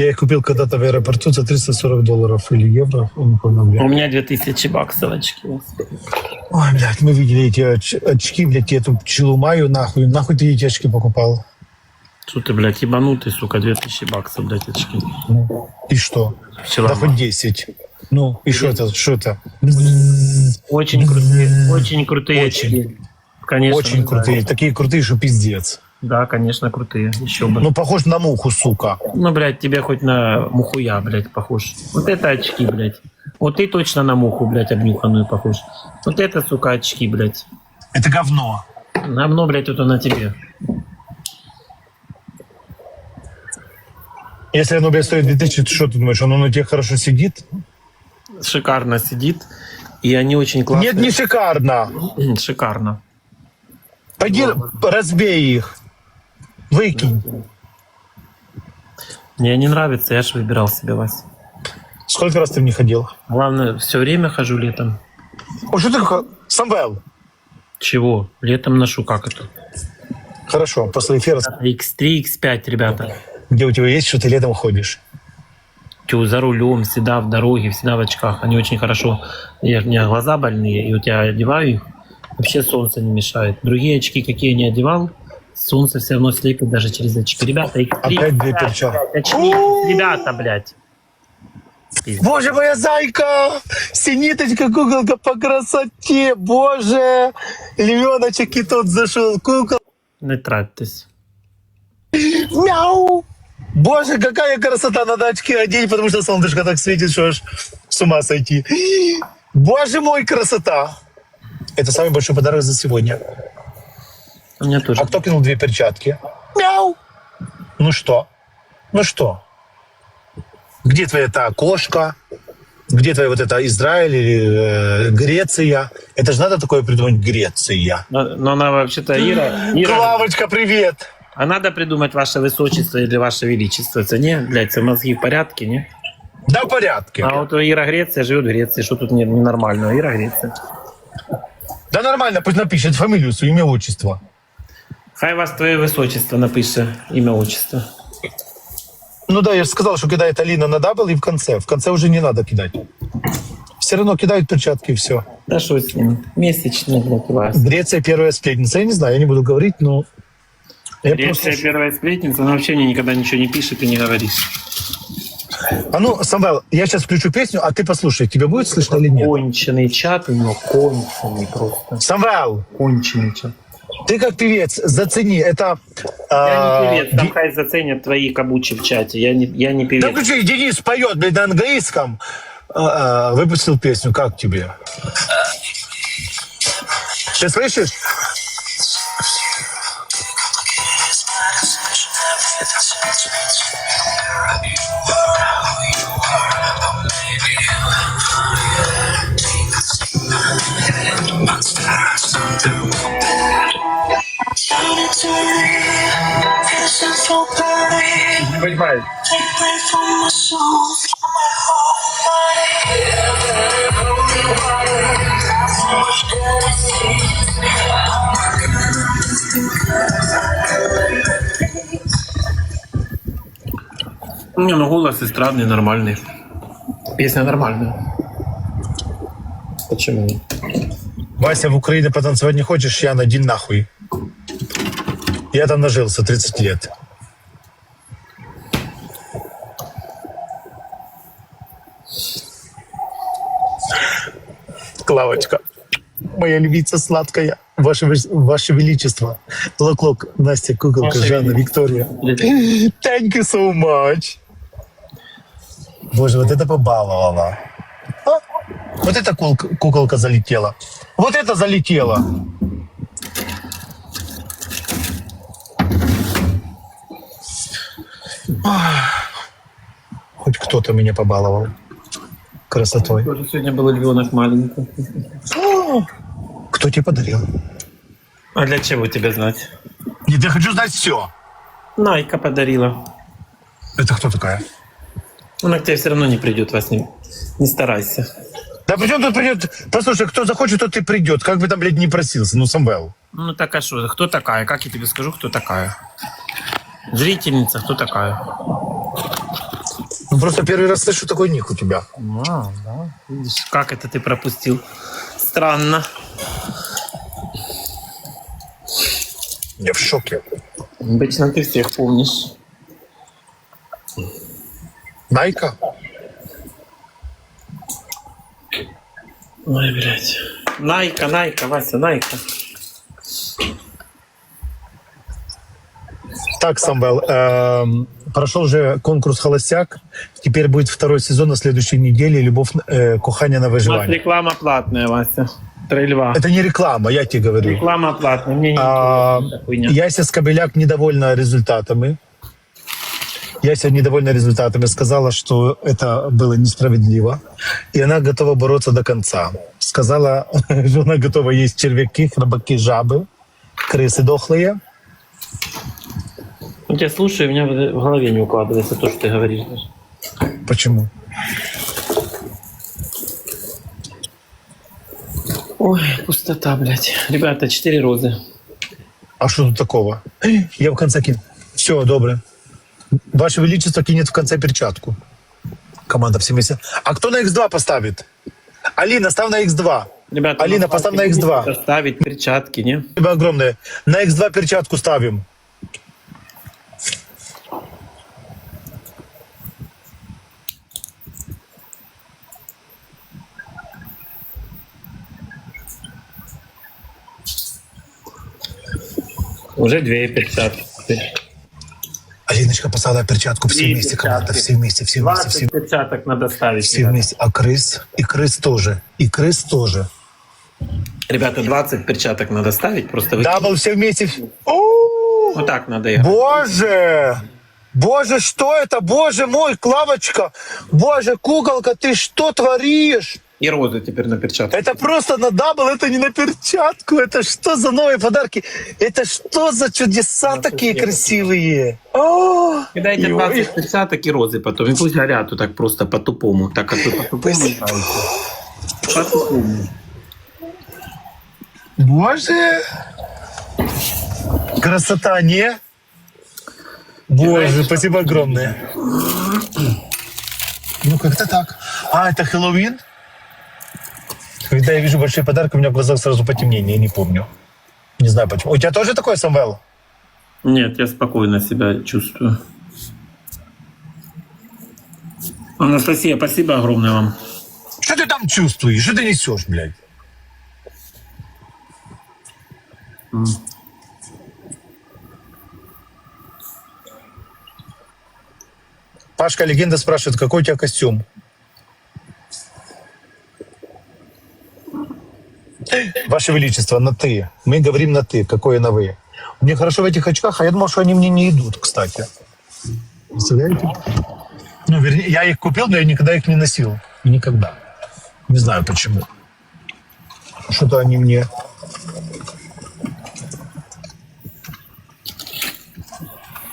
Я их купил когда-то в аэропорту за 340 долларов или евро. я не помню, блядь. У меня 2000 баксов очки. Ой, блядь, мы видели эти оч- очки, блядь, я эту пчелу маю, нахуй. Нахуй ты эти очки покупал? Что ты, блядь, ебанутый, сука, 2000 баксов, блядь, очки. Ну, и что? Вчера Да хоть 10. Ну, и что это? Что это? Очень крутые, очень крутые Очень. очки. Конечно. Очень крутые. Такие крутые, что пиздец. Да, конечно, крутые. Еще бы. Ну, похож на муху, сука. Ну, блядь, тебе хоть на мухуя, блядь, похож. Вот это очки, блядь. Вот ты точно на муху, блядь, обнюханную похож. Вот это, сука, очки, блядь. Это говно. Намно, блядь, это на тебе. Если оно, блядь, стоит 2000, то что ты думаешь, оно на тебе хорошо сидит? Шикарно сидит. И они очень классные. Нет, не шикарно. Шикарно. Пойди разбей их. Выкинь. Мне не нравится, я же выбирал себе вас. Сколько раз ты в них ходил? Главное, все время хожу летом. О, что ты такое? Самвел. Чего? Летом ношу как это? Хорошо, после эфира, X3, X5, ребята. где у тебя есть, что ты летом ходишь. Тю, за рулем, всегда в дороге, всегда в очках. Они очень хорошо. Я, у меня глаза больные, и вот я одеваю их, вообще солнце не мешает. Другие очки, какие я не одевал, солнце все равно слепит даже через очки. Ребята, X3, Опять две X5, перчатки. очки, ребята, блядь. Пиздец. Боже, моя зайка! Синиточка, куколка по красоте! Боже! Львеночек и тот зашел. Кукол. Не тратьтесь. Мяу! Боже, какая красота! Надо очки одеть, потому что солнышко так светит, что аж с ума сойти. Боже мой, красота! Это самый большой подарок за сегодня. Меня тоже. А кто кинул две перчатки? Мяу! Ну что? Ну что? Где твоя та кошка? Где твоя вот это Израиль или э, Греция? Это же надо такое придумать Греция. Но, но она вообще-то Ира, Ира. Клавочка, привет! А надо придумать ваше высочество или ваше величество. Это не, блядь, це мозги в порядке, не? Да в порядке. А вот Ира Греция живет в Греции. Что тут не- ненормального? Ира Греция. Да нормально, пусть напишет фамилию, свое имя, отчество. Хай вас твое высочество напише имя, отчество. Ну да, я же сказал, что кидает Алина на дабл и в конце. В конце уже не надо кидать. Все равно кидают перчатки и все. Да что с ним? Месячный, блядь, у вас. Греция первая сплетница. Я не знаю, я не буду говорить, но... Я Греция просто... первая сплетница, она вообще мне никогда ничего не пишет и не говорит. А ну, Самвел, я сейчас включу песню, а ты послушай, тебе будет слышно или нет? Конченый чат него, конченый просто. Самвел, Конченый чат. Ты как певец, зацени, это... Я а, не певец, там Ди- хай заценят твои кабучи в чате. Я не, я не Да певец. включи, Денис поет, блядь, на английском. А, а, выпустил песню, как тебе? Ты слышишь? Понимаю. Не, ну голос эстрадный, нормальный. Песня нормальная. Почему? Вася, в Украине потанцевать не хочешь? Яна, иди нахуй. Я там нажился 30 лет. Клавочка, моя львица сладкая, ваше, ваше величество. Лок-лок, Настя, куколка, Ваше Жанна, Виктория. Thank you so much. Боже, вот это побаловало. А? Вот эта куколка залетела. Вот это залетело. Ах. Хоть кто-то меня побаловал красотой. Тоже сегодня был львенок маленький. О, Кто тебе подарил? А для чего тебе знать? Нет, я хочу знать все. Найка подарила. Это кто такая? Она к тебе все равно не придет, вас не, не старайся. Да придет, тут придет. Послушай, кто захочет, тот и придет. Как бы там, блядь, не просился. Ну, Самвел. Ну так а что, кто такая? Как я тебе скажу, кто такая? Зрительница, кто такая? Ну, просто первый раз слышу такой ник у тебя. А, да. Видишь, как это ты пропустил? Странно. Я в шоке. Обычно ты всех помнишь. Найка? Ой, блядь. Найка, Найка, Вася, Найка. Так, Самвел, эм, прошел же конкурс «Холостяк». Теперь будет второй сезон на следующей неделе «Любовь, э, кухання на У нас выживание». реклама платная, Вася. Три льва. Это не реклама, я тебе говорю. Реклама платная. Мне не А. Яся Скобеляк недовольна результатами. Яся недовольна результатами, сказала, что это было несправедливо. И она готова бороться до конца. Сказала, что она готова есть червяки, храбаки, жабы, крысы дохлые. Я тебя слушаю, у меня в голове не укладывается то, что ты говоришь. Почему? Ой, пустота, блядь. Ребята, четыре розы. А что тут такого? Я в конце кину. Все, добре. Ваше Величество кинет в конце перчатку. Команда все вместе. А кто на X2 поставит? Алина, став на X2. Ребята, Алина, поставь на Вася X2. будет Ставить перчатки, не? Спасибо огромное. На X2 перчатку ставим. Уже две перчатки. Алиночка поставила перчатку все вместе, команда. перчатки. Все вместе, все вместе, 20 все, перчаток надо ставить. все ребята. вместе. А крыс? И крыс тоже. И крыс тоже. Ребята, 20 перчаток надо ставить. Просто вы... Дабл все вместе. О, Вот так надо играть. Боже! Боже, что это? Боже мой, Клавочка! Боже, куколка, ты что творишь? И розы теперь на перчатку. Это просто на дабл, это не на перчатку. Это что за новые подарки? Это что за чудеса Ну, такие спасибо. красивые? О, И дайте ой. 20 перчаток и розы потом. И пусть горят вот так просто по-тупому. Так как вы по-тупому. По-тупому. Боже! Красота, не? Боже, спасибо огромное. Ну, как-то так. А, это Хэллоуин? Когда я вижу большие подарки, у меня в глазах сразу потемнение, я не помню. Не знаю почему. У тебя тоже такое, Самвел? Нет, я спокойно себя чувствую. Анастасия, спасибо огромное вам. Что ты там чувствуешь? Что ты несешь, блядь? Пашка Легенда спрашивает, какой у тебя костюм? Ваше Величество, на «ты». Мы говорим на «ты», какое на «вы». Мне хорошо в этих очках, а я думал, что они мне не идут, кстати. Представляете? Ну, вернее, я их купил, но я никогда их не носил. Никогда. Не знаю почему. Что-то они мне...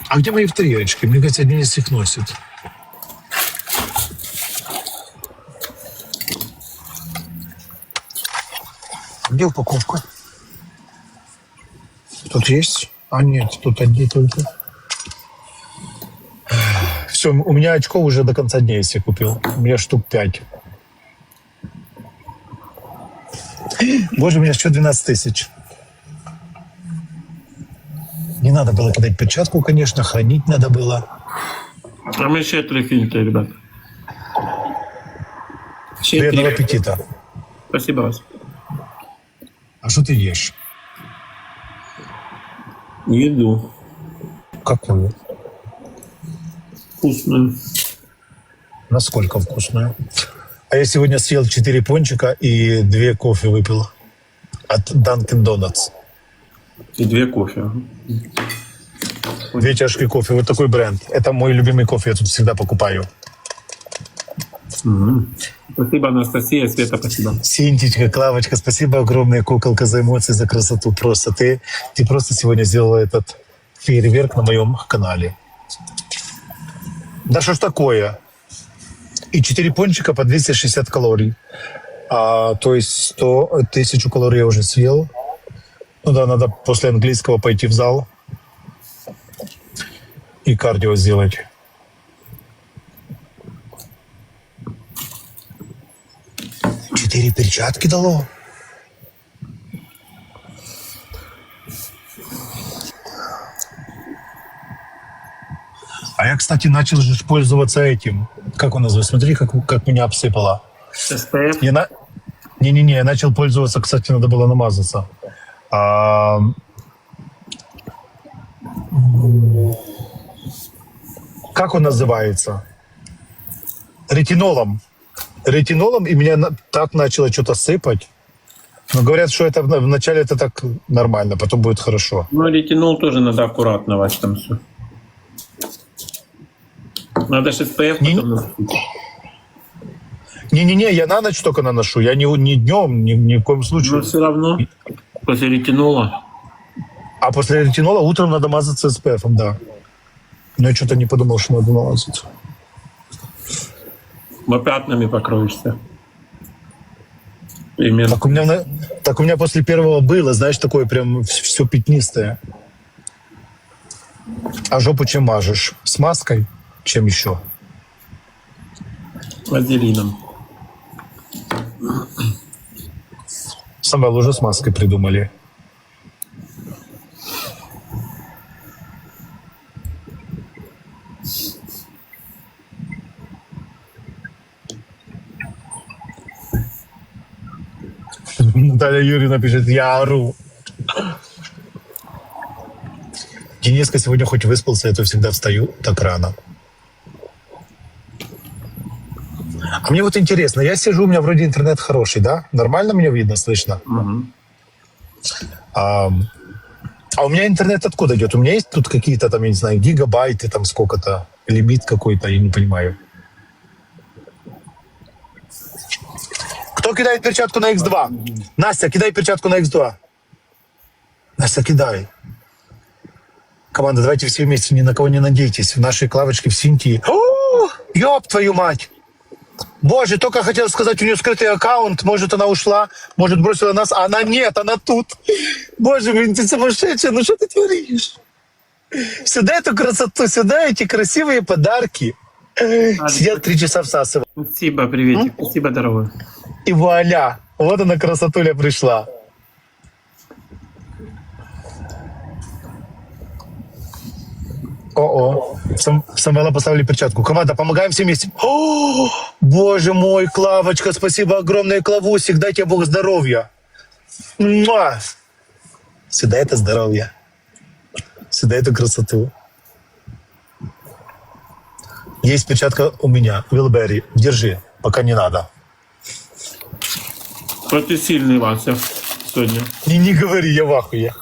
А где мои вторые очки? Мне кажется, один из них носит. Где упаковка? Тут есть? А нет, тут одни только. Все, у меня очков уже до конца дня, если купил. У меня штук 5. Боже, у меня еще 12 тысяч. Не надо было кидать перчатку, конечно, хранить надо было. А мы еще три фильма, ребят. Приятного аппетита. Спасибо вас. Ты ешь? Еду. Какую? Вкусную. Насколько вкусную? А я сегодня съел 4 пончика и 2 кофе выпил от Dunkin' Donuts. И две кофе. Две чашки кофе. Вот такой бренд. Это мой любимый кофе, я тут всегда покупаю. Спасибо, Анастасия, Света, спасибо. Синтичка, Клавочка, спасибо огромное, куколка, за эмоции, за красоту. Просто ты, ты просто сегодня сделала этот фейерверк на моем канале. Да что ж такое? И 4 пончика по 260 калорий. А, то есть 100 тысячу калорий я уже съел. Ну да, надо после английского пойти в зал и кардио сделать. Четыре перчатки дало. А я, кстати, начал же пользоваться этим. Как он называется? Смотри, как, как меня обсыпало. СПФ. Я на... Не-не-не, я начал пользоваться, кстати, надо было намазаться. А, Как он называется? Ретинолом. Ретинолом, и меня так начало что-то сыпать. Но говорят, что это вначале это так нормально, потом будет хорошо. Ну, ретинол тоже надо аккуратно вать там все. Надо же СПФ Не- потом. Не-не-не, я на ночь только наношу. Я не, не днем, ни, ни в коем случае. Но все равно после ретинола. А после ретинола утром надо мазаться SPF, да. Но я что-то не подумал, что надо намазаться. Во пятнами покроешься. Примерно. Так у меня, так у меня после первого было, знаешь, такое прям все пятнистое. А жопу чем мажешь? С маской? Чем еще? Вазелином. Самвел уже с маской придумали. Наталья Юрьевна пишет, я ору. Дениска сегодня хоть выспался, я то всегда встаю так рано. А мне вот интересно, я сижу, у меня вроде интернет хороший, да? Нормально меня видно, слышно? Мгм. А, а у меня интернет откуда идет? У меня есть тут какие-то там, я не знаю, гигабайты, там сколько-то, лимит какой-то, я не понимаю. Кто кидает перчатку на X2? Настя, кидай перчатку на X2. Настя, кидай. Команда, давайте все вместе, ни на кого не надейтесь. В нашей клавочке в Синтии. О, ёб твою мать! Боже, только хотел сказать, у нее скрытый аккаунт, может, она ушла, может, бросила нас, а она нет, она тут. Боже, блин, ты сумасшедшая, ну что ты творишь? Сюда эту красоту, сюда эти красивые подарки. Сидел три часа всасывал. Спасибо, приветик. Спасибо, дорогой. И вуаля, вот она красотуля пришла. О-о. Сам, Самвела поставили перчатку. Команда, помогаем все вместе. О, боже мой, Клавочка, спасибо огромное, Клавусик. Дай тебе Бог здоровья. Муа. Сюда это здоровье. Сюда эту красоту. Есть перчатка у меня. Вилберри, держи, пока не надо. Вот ты сильный, Вася, сегодня. Не, не говори, я в ахуе.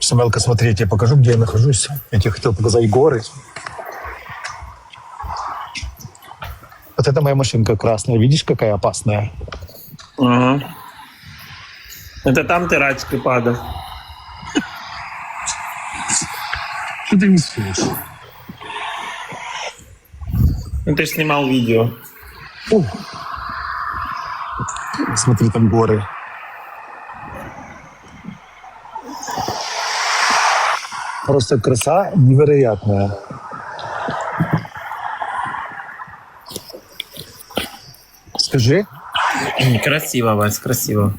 Самелка, смотри, я тебе покажу, где я нахожусь. Я тебе хотел показать горы. Вот это моя машинка красная. Видишь, какая опасная? Ага. Это там ты рачки падал. Ты несешь? Ну, ты снимал видео. Смотри, там горы. Просто краса невероятная. Скажи. Красиво, Вась, красиво.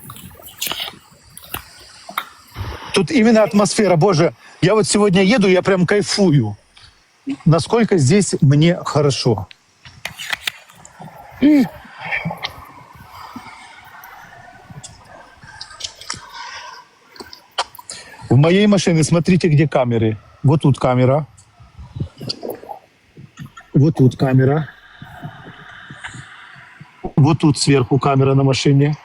Тут именно атмосфера, боже, я вот сегодня еду, я прям кайфую. Насколько здесь мне хорошо. В моей машине смотрите, где камеры. Вот тут камера. Вот тут камера. Вот тут сверху камера на машине.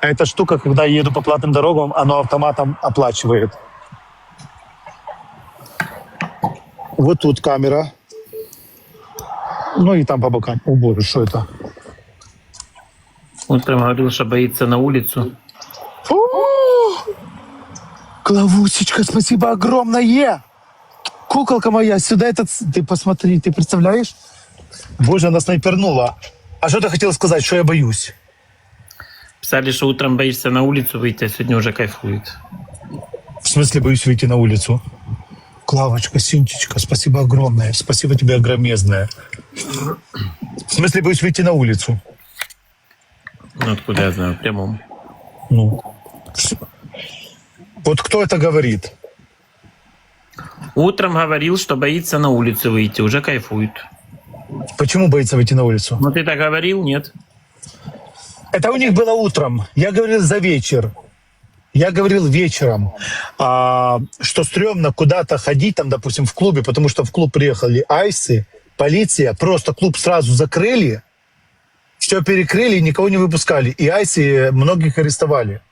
А эта штука, когда я еду по платным дорогам, оно автоматом оплачивает. Вот тут камера. Ну и там по бокам. О боже, что это? Он прям говорил, что боится на улицу. О! Клавусечка, спасибо огромное! Куколка моя, сюда этот... Ты посмотри, ты представляешь? Боже, она снайпернула. А что ты хотел сказать, что я боюсь? Писали, что утром боишься на улицу выйти, а сегодня уже кайфует. В смысле боюсь выйти на улицу? Клавочка, Синтичка, спасибо огромное. Спасибо тебе огромезное. В смысле, будешь выйти на улицу? Ну, откуда я знаю, прямом. Ну. Вот кто это говорит? Утром говорил, что боится на улицу выйти, уже кайфует. Почему боится выйти на улицу? Ну ты так говорил, нет? Это у них было утром. Я говорил за вечер. Я говорил вечером, а, что стрёмно куда-то ходить, там, допустим, в клубе, потому что в клуб приехали айсы, полиция, просто клуб сразу закрыли, все перекрыли, никого не выпускали. И айсы многих арестовали.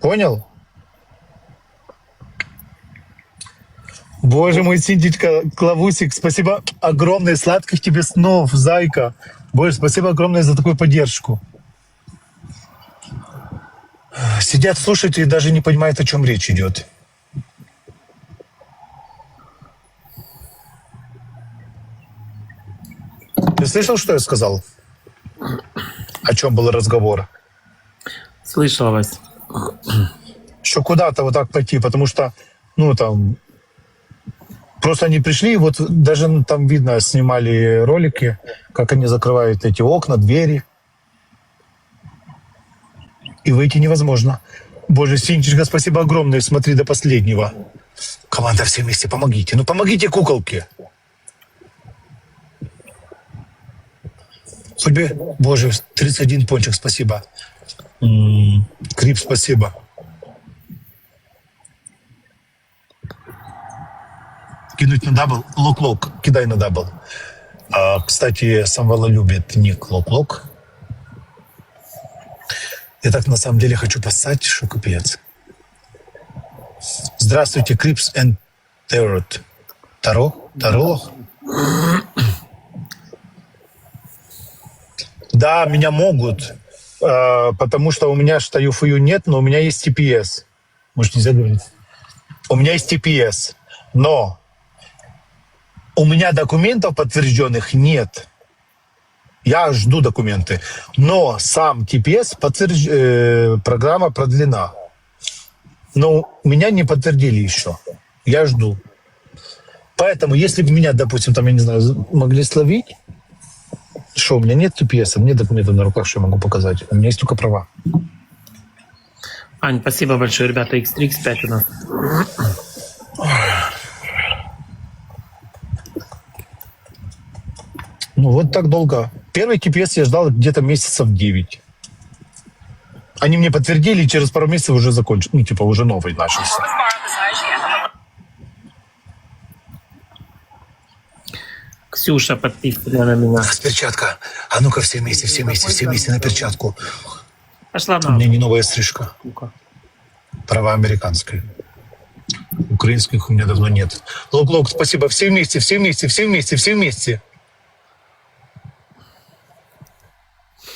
Понял? Боже мой, Синдичка, Клавусик, спасибо огромное, сладких тебе снов, зайка. Боже, спасибо огромное за такую поддержку. Сидят, слушают и даже не понимают, о чем речь идет. Ты слышал, что я сказал? О чем был разговор? Слышала вас. Что куда-то вот так пойти, потому что, ну, там, просто они пришли, вот даже ну, там видно, снимали ролики, как они закрывают эти окна, двери. И выйти невозможно. Боже, Синчичка, спасибо огромное, смотри до последнего. Команда, все вместе, помогите. Ну, помогите куколке. Хоть бы, боже, 31 пончик, спасибо. Крип, спасибо. кинуть на дабл. Лок-лок, кидай на дабл. А, кстати, Самвела любит ник Лок-лок. Я так на самом деле хочу поссать, что капец. Здравствуйте, Крипс and Tarot. Таро? Таро? Да, меня могут, э, потому что у меня что ЮФУ нет, но у меня есть TPS. Может, нельзя говорить? У меня есть TPS, но у меня документов подтвержденных нет. Я жду документы. Но сам TPS подтвержд... э, программа продлена. Но меня не подтвердили еще. Я жду. Поэтому, если бы меня, допустим, там, я не знаю, могли словить, что, у меня нет TPS, нет документов на руках, что я могу показать. У меня есть только права. Ань, спасибо большое, ребята. X3, X5 у нас. Ну, вот так долго. Первый TPS я ждал где-то месяцев 9. Они мне подтвердили, и через пару месяцев уже закончил. Ну, типа, уже новый начался. Ксюша подписана на меня. Перчатка. А ну-ка все вместе, все вместе, все вместе на перчатку. Пошла У на. меня не новая стрижка. Права американская. Украинских у меня давно нет. Лок-лок, спасибо. Все вместе, все вместе, все вместе, все вместе.